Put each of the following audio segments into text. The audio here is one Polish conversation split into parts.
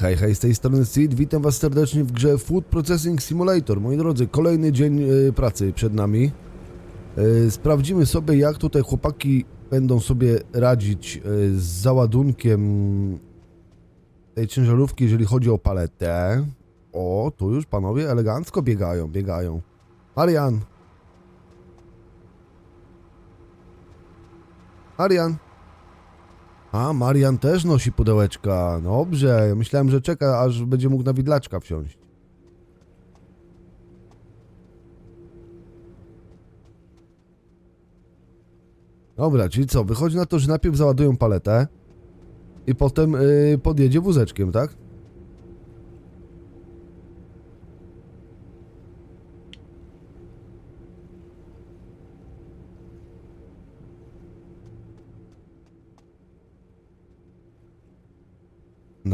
Hej, hej, z tej strony Sid, witam was serdecznie w grze Food Processing Simulator. Moi drodzy, kolejny dzień e, pracy przed nami. E, sprawdzimy sobie, jak tutaj chłopaki będą sobie radzić e, z załadunkiem tej ciężarówki, jeżeli chodzi o paletę. O, tu już panowie elegancko biegają, biegają. Marian! Marian! A, Marian też nosi pudełeczka. Dobrze, myślałem, że czeka, aż będzie mógł na widlaczka wsiąść. Dobra, czyli co? Wychodzi na to, że najpierw załadują paletę i potem yy, podjedzie wózeczkiem, tak?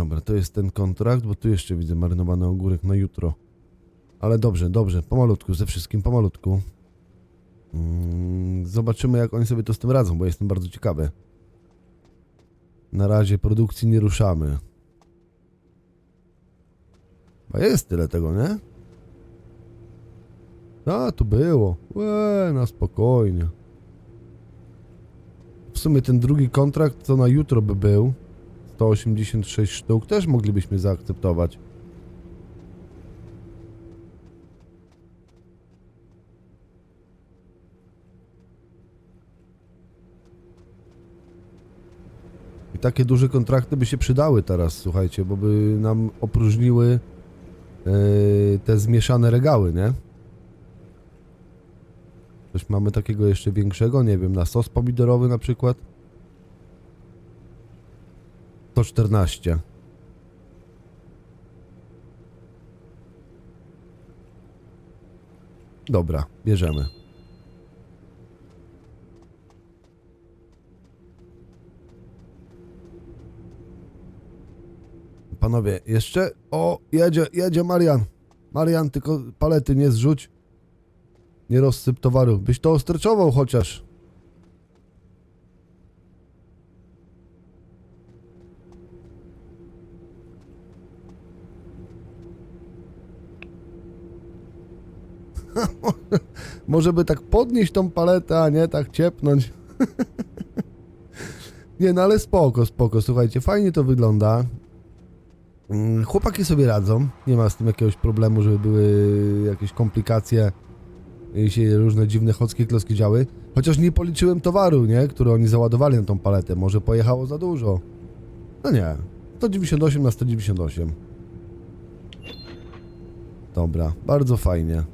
Dobra, to jest ten kontrakt, bo tu jeszcze widzę marynowany ogórek na jutro. Ale dobrze, dobrze, pomalutku, ze wszystkim pomalutku. Mm, zobaczymy, jak oni sobie to z tym radzą, bo jestem bardzo ciekawy. Na razie produkcji nie ruszamy. A jest tyle tego, nie? A, tu było. Łe, na spokojnie. W sumie ten drugi kontrakt, co na jutro by był, 186 sztuk, też moglibyśmy zaakceptować. I takie duże kontrakty by się przydały teraz, słuchajcie, bo by nam opróżniły yy, te zmieszane regały, nie? Coś mamy takiego jeszcze większego, nie wiem, na sos pomidorowy na przykład. 114. Dobra, bierzemy. Panowie, jeszcze. O, jedzie, jedzie Marian. Marian, tylko palety nie zrzuć. Nie rozsyp towaru. Byś to ostreczował chociaż. Może by tak podnieść tą paletę, a nie tak ciepnąć. nie, no ale spoko, spoko. Słuchajcie, fajnie to wygląda. Mm, Chłopaki sobie radzą. Nie ma z tym jakiegoś problemu, żeby były jakieś komplikacje i się różne dziwne chodzkie kloski działy. Chociaż nie policzyłem towaru, nie? Który oni załadowali na tą paletę. Może pojechało za dużo. No nie. 198 na 198. Dobra, bardzo fajnie.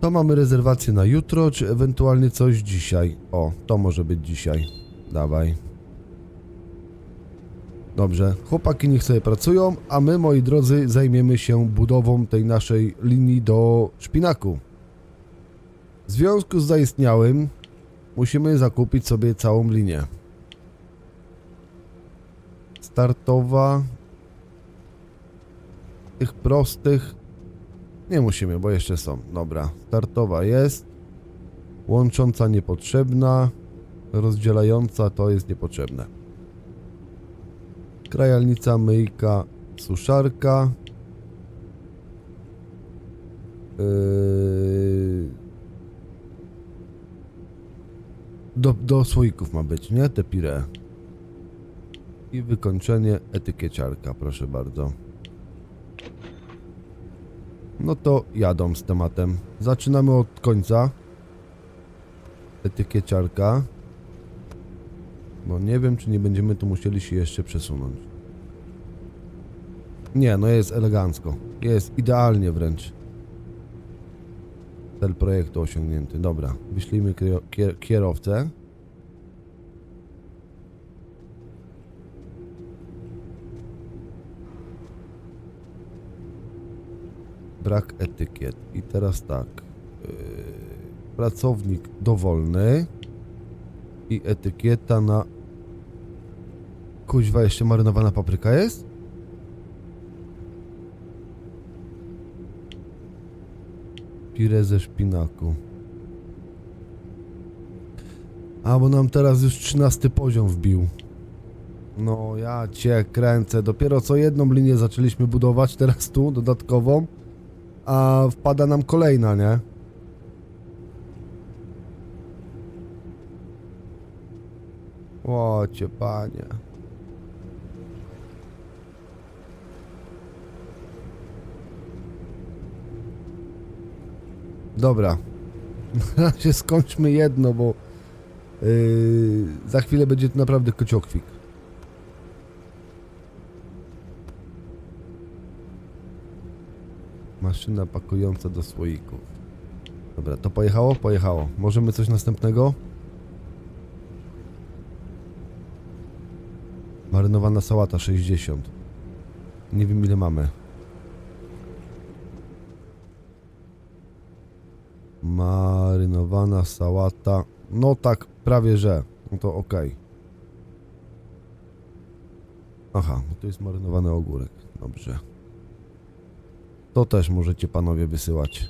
To mamy rezerwację na jutro, czy ewentualnie coś dzisiaj. O, to może być dzisiaj. Dawaj. Dobrze, chłopaki niech sobie pracują, a my, moi drodzy, zajmiemy się budową tej naszej linii do szpinaku. W związku z zaistniałym musimy zakupić sobie całą linię. Startowa. Tych prostych nie musimy, bo jeszcze są. Dobra, startowa jest. Łącząca niepotrzebna. Rozdzielająca to jest niepotrzebne. Krajalnica, myjka, suszarka. Yy... Do, do słoików ma być, nie? Te pire. I wykończenie etykieciarka, proszę bardzo. No to jadą z tematem. Zaczynamy od końca. Etykieciarka. Bo nie wiem, czy nie będziemy tu musieli się jeszcze przesunąć. Nie, no jest elegancko. Jest idealnie wręcz. Cel projektu osiągnięty. Dobra, wyślijmy kiero- kier- kierowcę. Brak etykiet. I teraz tak. Yy, pracownik dowolny. I etykieta na... Kuźwa, jeszcze marynowana papryka jest? Pire ze szpinaku. A, bo nam teraz już 13 poziom wbił. No ja cię kręcę. Dopiero co jedną linię zaczęliśmy budować, teraz tu dodatkową, a wpada nam kolejna, nie? Łocie, panie. Dobra. Na razie skończmy jedno, bo yy, za chwilę będzie to naprawdę kociokwik. Maszyna pakująca do słoików. Dobra, to pojechało? Pojechało. Możemy coś następnego? Marynowana sałata 60. Nie wiem ile mamy. Marynowana sałata. No tak, prawie że. No to ok. Aha, to jest marynowany ogórek. Dobrze. To też możecie panowie wysyłać.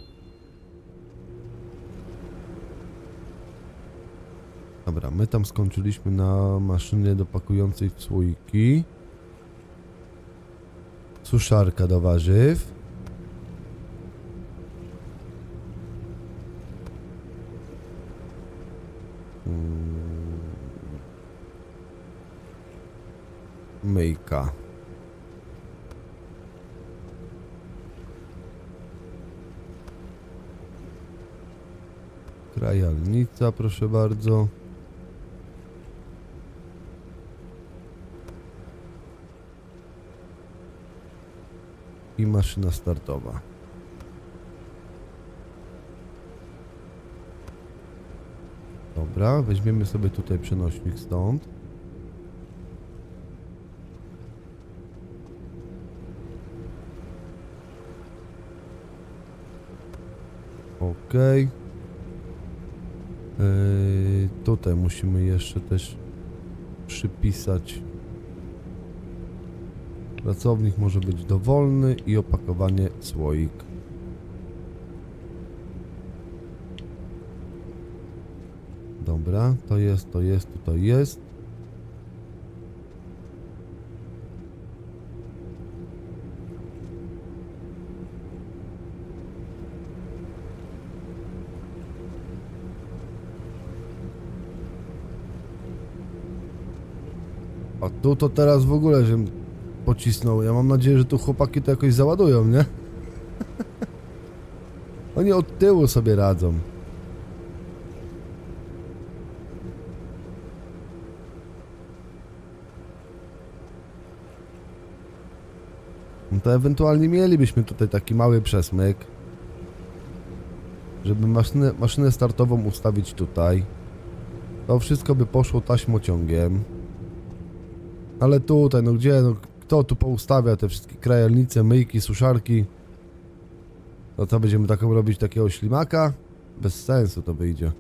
Dobra, my tam skończyliśmy na maszynie dopakującej w słoiki. Suszarka do warzyw. Mm. Myjka. Krajalnica, proszę bardzo. I maszyna startowa. Dobra, weźmiemy sobie tutaj przenośnik stąd. Okej. Yy, tutaj musimy jeszcze też przypisać. Pracownik może być dowolny i opakowanie słoik. Dobra, to jest, to jest, to jest. Tu to teraz w ogóle, żebym pocisnął. Ja mam nadzieję, że tu chłopaki to jakoś załadują, nie? Oni od tyłu sobie radzą. No to ewentualnie mielibyśmy tutaj taki mały przesmyk. Żeby maszynę, maszynę startową ustawić tutaj. To wszystko by poszło taśmociągiem. Ale tutaj, no gdzie, no kto tu poustawia te wszystkie krajalnice, myjki, suszarki? No co, będziemy taką robić takiego ślimaka? Bez sensu to wyjdzie.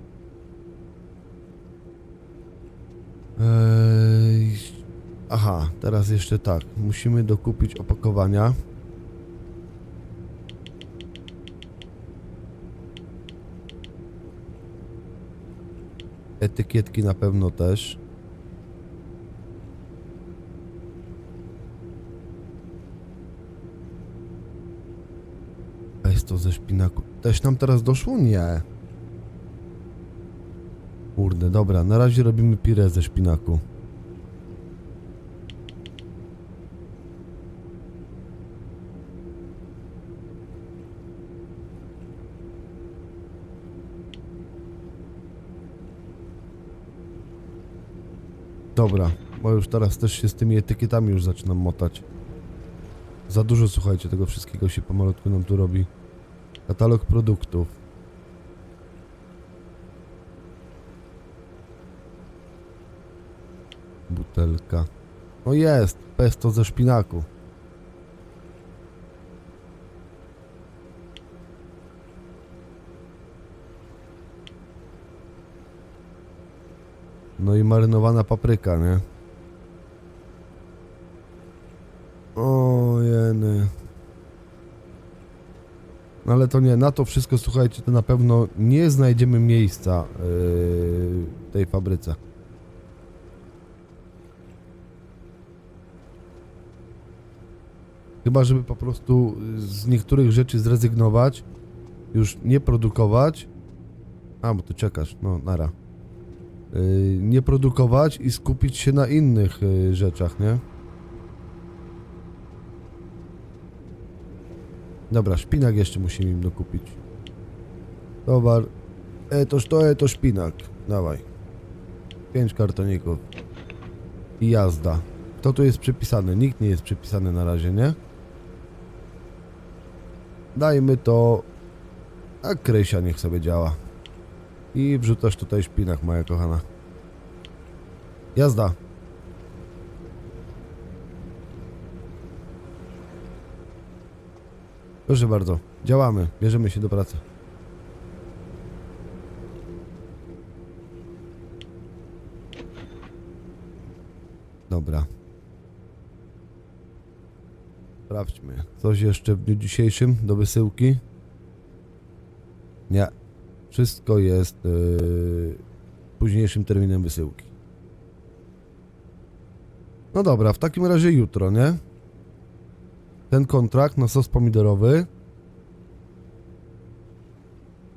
Ej, aha, teraz jeszcze tak. Musimy dokupić opakowania. Etykietki na pewno też. Pesto ze szpinaku. Też nam teraz doszło? Nie. Kurde, dobra, na razie robimy pire ze szpinaku. Dobra, bo już teraz też się z tymi etykietami już zaczynam motać. Za dużo, słuchajcie, tego wszystkiego się pomalutku nam tu robi. Katalog produktów. Butelka. No jest, pesto ze szpinaku. No i marynowana papryka, nie? O jeny. No ale to nie, na to wszystko, słuchajcie, to na pewno nie znajdziemy miejsca yy, w tej fabryce. Chyba, żeby po prostu z niektórych rzeczy zrezygnować, już nie produkować. A, bo ty czekasz, no nara. Yy, nie produkować i skupić się na innych yy, rzeczach, nie? Dobra, szpinak jeszcze musimy im dokupić. Towar. E, toż to, e, to szpinak. Dawaj. Pięć kartoników. I jazda. Kto tu jest przypisany? Nikt nie jest przypisany na razie, nie? Dajmy to... A Krysia niech sobie działa. I wrzucasz tutaj szpinak, moja kochana. Jazda. Proszę bardzo, działamy, bierzemy się do pracy. Dobra. Sprawdźmy. Coś jeszcze w dniu dzisiejszym do wysyłki? Nie. Wszystko jest yy, późniejszym terminem wysyłki. No dobra, w takim razie jutro, nie? Ten kontrakt na sos pomidorowy.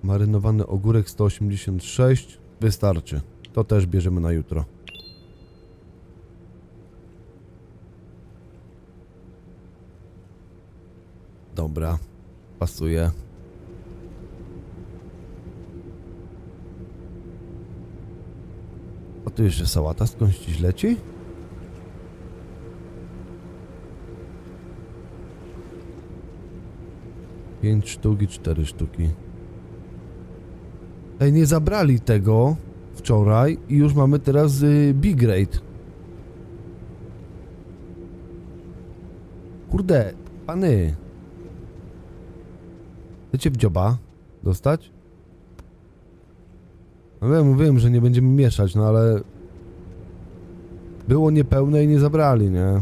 Marynowany ogórek 186. Wystarczy. To też bierzemy na jutro. Dobra. Pasuje. A tu jeszcze sałata skądś leci? Pięć sztuk i cztery sztuki. Ej, nie zabrali tego wczoraj i już mamy teraz y, big rate. Kurde, pany. Chcecie w dzioba dostać? No wiem, mówiłem, że nie będziemy mieszać, no ale... Było niepełne i nie zabrali, nie?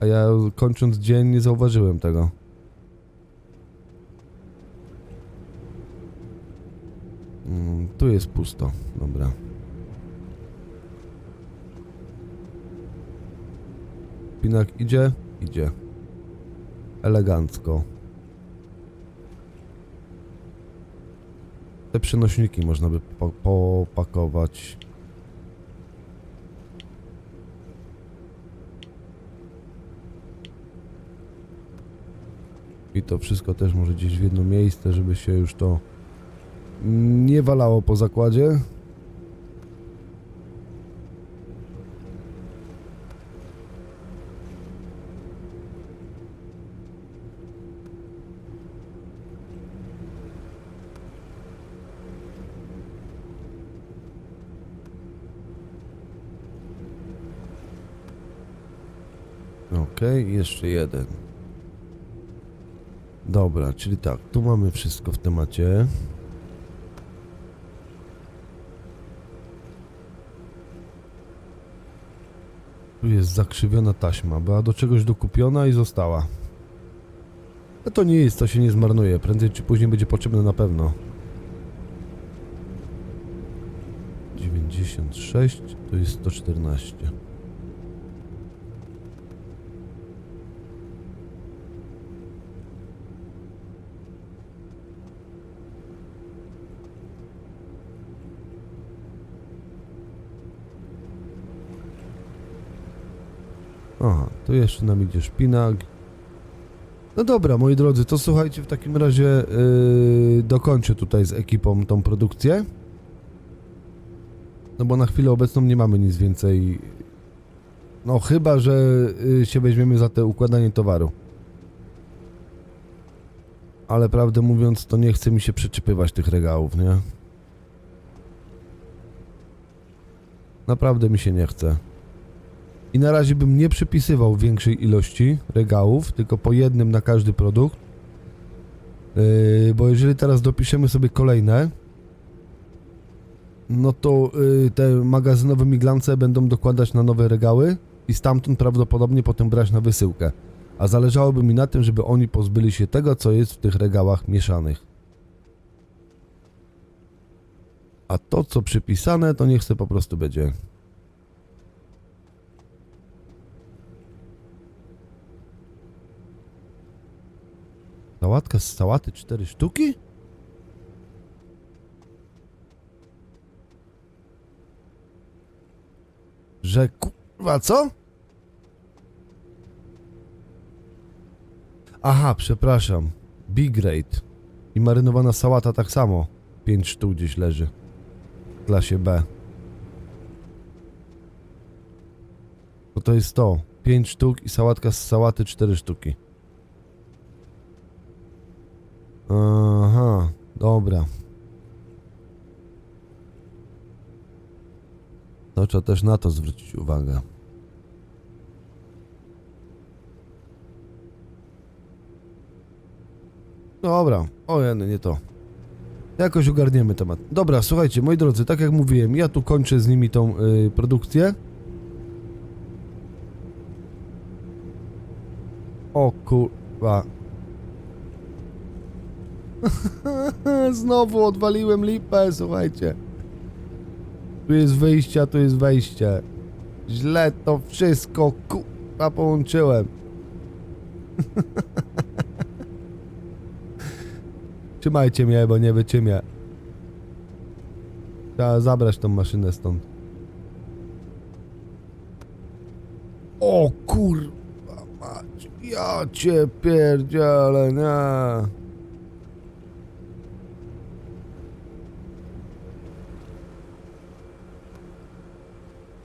A ja kończąc dzień nie zauważyłem tego. Mm, tu jest pusto, dobra. Pinak idzie? Idzie. Elegancko. Te przenośniki można by po popakować. I to wszystko też może gdzieś w jedno miejsce, żeby się już to nie walało po zakładzie. Okej, jeszcze jeden. Dobra, czyli tak, tu mamy wszystko w temacie. Jest zakrzywiona taśma, była do czegoś dokupiona i została. No to nie jest, to się nie zmarnuje, prędzej czy później będzie potrzebne na pewno. 96 to jest 114. Aha, tu jeszcze nam idzie szpinak. No dobra, moi drodzy, to słuchajcie, w takim razie yy, dokończę tutaj z ekipą tą produkcję. No bo na chwilę obecną nie mamy nic więcej. No chyba, że yy, się weźmiemy za te układanie towaru. Ale prawdę mówiąc, to nie chce mi się przyczepywać tych regałów, nie? Naprawdę mi się nie chce. I na razie bym nie przypisywał większej ilości regałów, tylko po jednym na każdy produkt. Yy, bo jeżeli teraz dopiszemy sobie kolejne, no to yy, te magazynowe miglance będą dokładać na nowe regały i stamtąd prawdopodobnie potem brać na wysyłkę. A zależałoby mi na tym, żeby oni pozbyli się tego, co jest w tych regałach mieszanych. A to, co przypisane, to niech se po prostu będzie. Sałatka z sałaty cztery sztuki? Że kurwa co? Aha, przepraszam. Big Rate. I marynowana sałata tak samo. 5 sztuk gdzieś leży. W klasie B. To to jest to. 5 sztuk i sałatka z sałaty 4 sztuki. Aha, dobra. To trzeba też na to zwrócić uwagę. Dobra, o jeny, nie to. Jakoś ogarniemy temat. Dobra, słuchajcie, moi drodzy, tak jak mówiłem, ja tu kończę z nimi tą y, produkcję. O kurwa. Znowu odwaliłem lipę, słuchajcie. Tu jest wyjście, a tu jest wejście. Źle to wszystko kurwa połączyłem. Trzymajcie mnie, bo nie wyczymię. Trzeba zabrać tą maszynę stąd. O kurwa mać, ja cię pierdzielę, nie.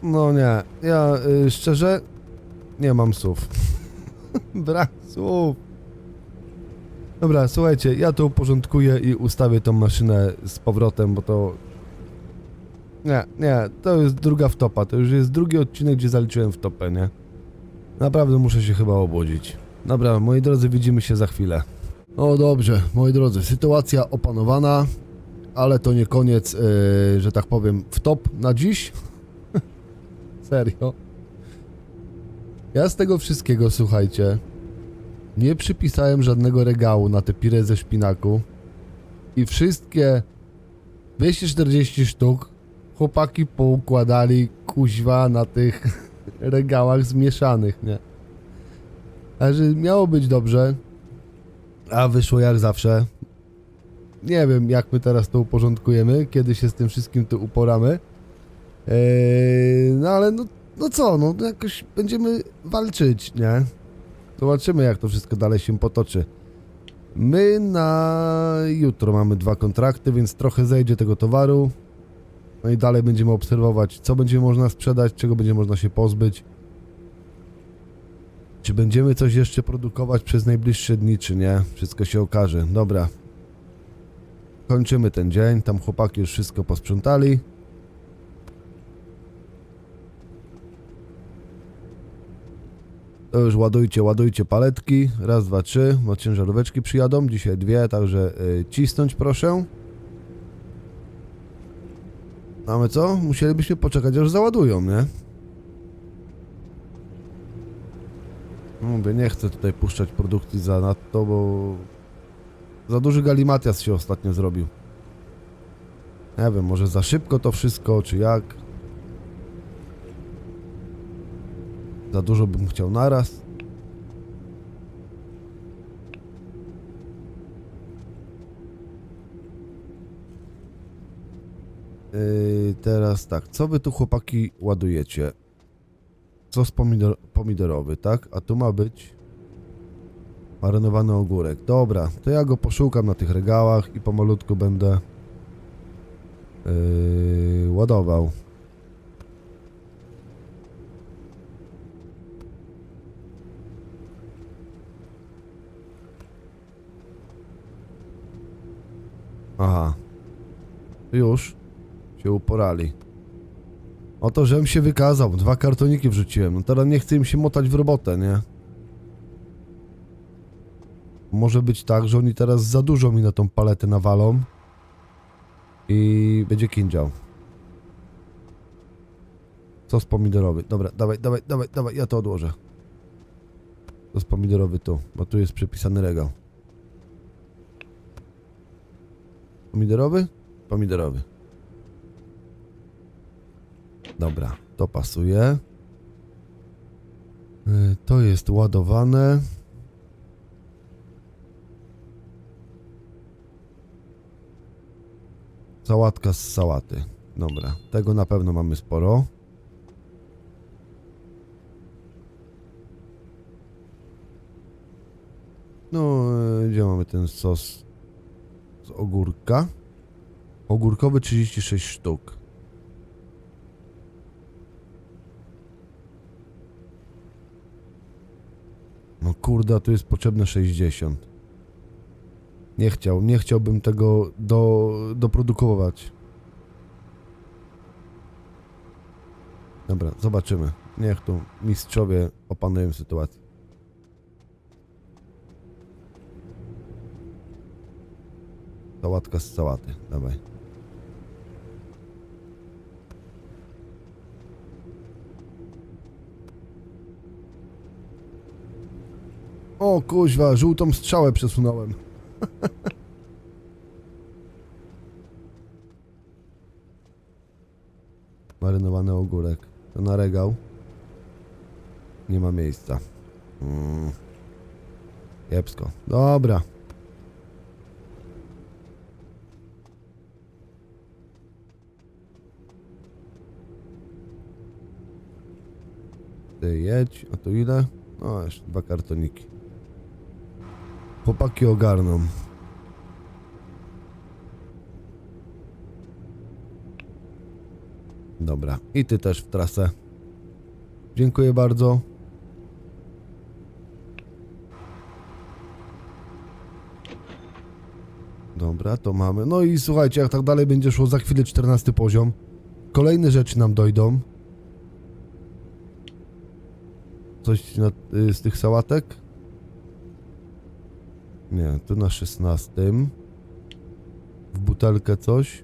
No nie, ja y, szczerze nie mam słów. Brak słów. Dobra, słuchajcie, ja to uporządkuję i ustawię tą maszynę z powrotem, bo to... Nie, nie, to jest druga wtopa, to już jest drugi odcinek, gdzie zaliczyłem wtopę, nie? Naprawdę muszę się chyba obudzić. Dobra, moi drodzy, widzimy się za chwilę. O dobrze, moi drodzy, sytuacja opanowana, ale to nie koniec, yy, że tak powiem, wtop na dziś. Serio. Ja z tego wszystkiego, słuchajcie, nie przypisałem żadnego regału na te pire ze szpinaku i wszystkie 240 sztuk chłopaki poukładali kuźwa na tych regałach zmieszanych, nie? Także miało być dobrze, a wyszło jak zawsze. Nie wiem, jak my teraz to uporządkujemy, kiedy się z tym wszystkim tu uporamy. Eee, no ale no, no co, no jakoś będziemy walczyć, nie? Zobaczymy, jak to wszystko dalej się potoczy. My na jutro mamy dwa kontrakty, więc trochę zejdzie tego towaru. No i dalej będziemy obserwować, co będzie można sprzedać, czego będzie można się pozbyć. Czy będziemy coś jeszcze produkować przez najbliższe dni, czy nie? Wszystko się okaże. Dobra. Kończymy ten dzień. Tam chłopaki już wszystko posprzątali. To już ładujcie, ładujcie paletki. Raz, dwa, trzy. Bo ciężaróweczki przyjadą. Dzisiaj dwie, także y, cisnąć proszę. Mamy co? Musielibyśmy poczekać, aż załadują, nie? No Mówię, nie chcę tutaj puszczać produkcji za nadto, bo za duży galimatias się ostatnio zrobił. Nie wiem, może za szybko to wszystko, czy jak? Za dużo bym chciał naraz. Yy, teraz tak, co wy tu chłopaki ładujecie? Sos pomidor pomidorowy, tak? A tu ma być marynowany ogórek. Dobra, to ja go poszukam na tych regałach i pomalutku będę yy, ładował. Aha. Już się uporali. Oto, żem się wykazał. Dwa kartoniki wrzuciłem. No teraz nie chcę im się motać w robotę, nie? Może być tak, że oni teraz za dużo mi na tą paletę nawalą. I będzie kindział. Sos pomidorowy. Dobra, dawaj, dawaj, dawaj, dawaj, ja to odłożę. Sos pomidorowy tu, bo tu jest przypisany regał. Pomidorowy? Pomidorowy. Dobra, to pasuje. Y, to jest ładowane. Sałatka z sałaty. Dobra, tego na pewno mamy sporo. No, y, gdzie mamy ten sos z ogórka? Ogórkowy 36 sztuk. No kurde, tu jest potrzebne 60. Nie chciał, nie chciałbym tego do, doprodukować. Dobra, zobaczymy. Niech tu mistrzowie opanują sytuację. Sałatka z sałaty, dawaj. O kuźwa, żółtą strzałę przesunąłem. Marynowany ogórek. To na regał. Nie ma miejsca. Mm. Kiepsko. Dobra. Ty jedź. A to ile? No, jeszcze dwa kartoniki. Chłopaki ogarną. Dobra. I ty też w trasę. Dziękuję bardzo. Dobra, to mamy. No i słuchajcie, jak tak dalej będzie szło, za chwilę 14 poziom. Kolejne rzeczy nam dojdą. Coś na, y, z tych sałatek? Nie, tu na 16. W butelkę coś.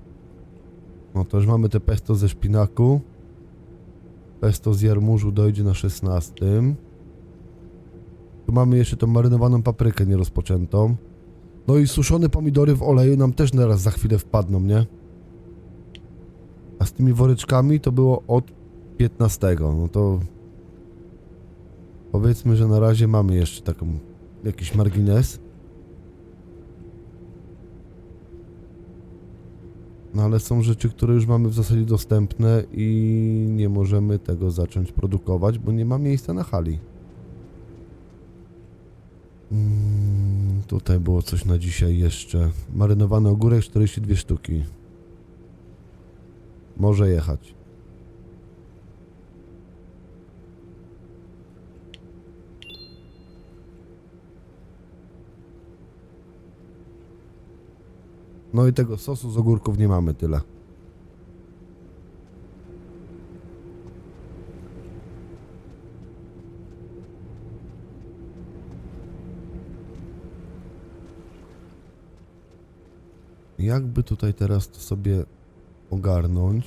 No to już mamy te pesto ze szpinaku. Pesto z jarmużu dojdzie na 16. Tu mamy jeszcze tą marynowaną paprykę nierozpoczętą. No i suszone pomidory w oleju nam też naraz za chwilę wpadną, nie? A z tymi woreczkami to było od 15. No to powiedzmy, że na razie mamy jeszcze taką jakiś margines. No ale są rzeczy, które już mamy w zasadzie dostępne i nie możemy tego zacząć produkować, bo nie ma miejsca na hali. Mm, tutaj było coś na dzisiaj jeszcze. Marynowany ogórek 42 sztuki. Może jechać. No i tego sosu z ogórków nie mamy tyle. Jakby tutaj teraz to sobie ogarnąć?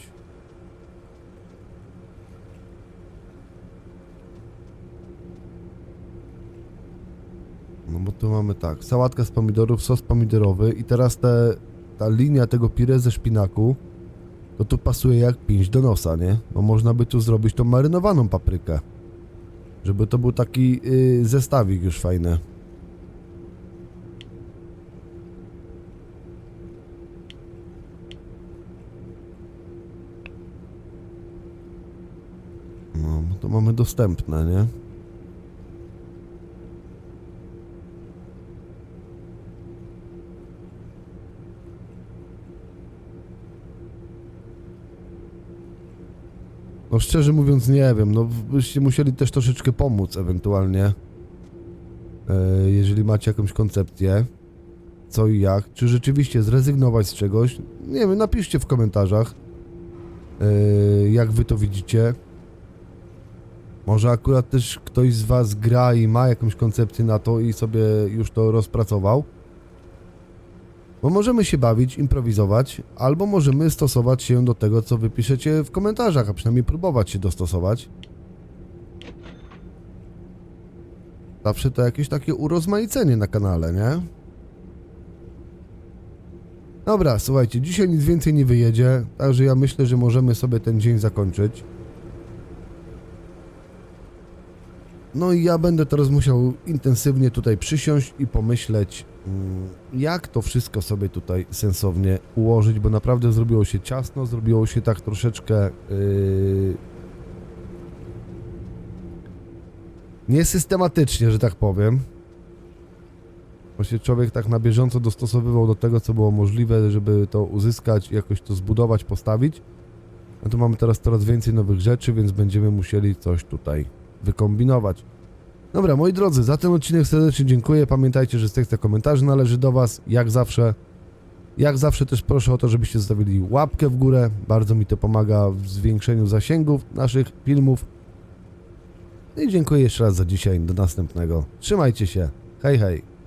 No bo tu mamy tak, sałatka z pomidorów, sos pomidorowy i teraz te, ta linia tego pire ze szpinaku, to tu pasuje jak pięć do nosa, nie? Bo można by tu zrobić tą marynowaną paprykę. Żeby to był taki yy, zestawik już fajny. No, to mamy dostępne, nie? No szczerze mówiąc nie wiem, no byście musieli też troszeczkę pomóc ewentualnie. E, jeżeli macie jakąś koncepcję, co i jak, czy rzeczywiście zrezygnować z czegoś, nie wiem, napiszcie w komentarzach, e, jak wy to widzicie. Może akurat też ktoś z was gra i ma jakąś koncepcję na to i sobie już to rozpracował. Bo możemy się bawić, improwizować, albo możemy stosować się do tego, co wypiszecie w komentarzach, a przynajmniej próbować się dostosować. Zawsze to jakieś takie urozmaicenie na kanale, nie? Dobra, słuchajcie, dzisiaj nic więcej nie wyjedzie, także ja myślę, że możemy sobie ten dzień zakończyć. No i ja będę teraz musiał intensywnie tutaj przysiąść i pomyśleć, mm, jak to wszystko sobie tutaj sensownie ułożyć, bo naprawdę zrobiło się ciasno, zrobiło się tak troszeczkę yy, niesystematycznie, że tak powiem. Właśnie człowiek tak na bieżąco dostosowywał do tego, co było możliwe, żeby to uzyskać, jakoś to zbudować, postawić. A tu mamy teraz coraz więcej nowych rzeczy, więc będziemy musieli coś tutaj wykombinować. Dobra, moi drodzy, za ten odcinek serdecznie dziękuję. Pamiętajcie, że sekcja komentarzy należy do Was, jak zawsze. Jak zawsze też proszę o to, żebyście zostawili łapkę w górę. Bardzo mi to pomaga w zwiększeniu zasięgów naszych filmów. No I dziękuję jeszcze raz za dzisiaj. Do następnego. Trzymajcie się. Hej, hej.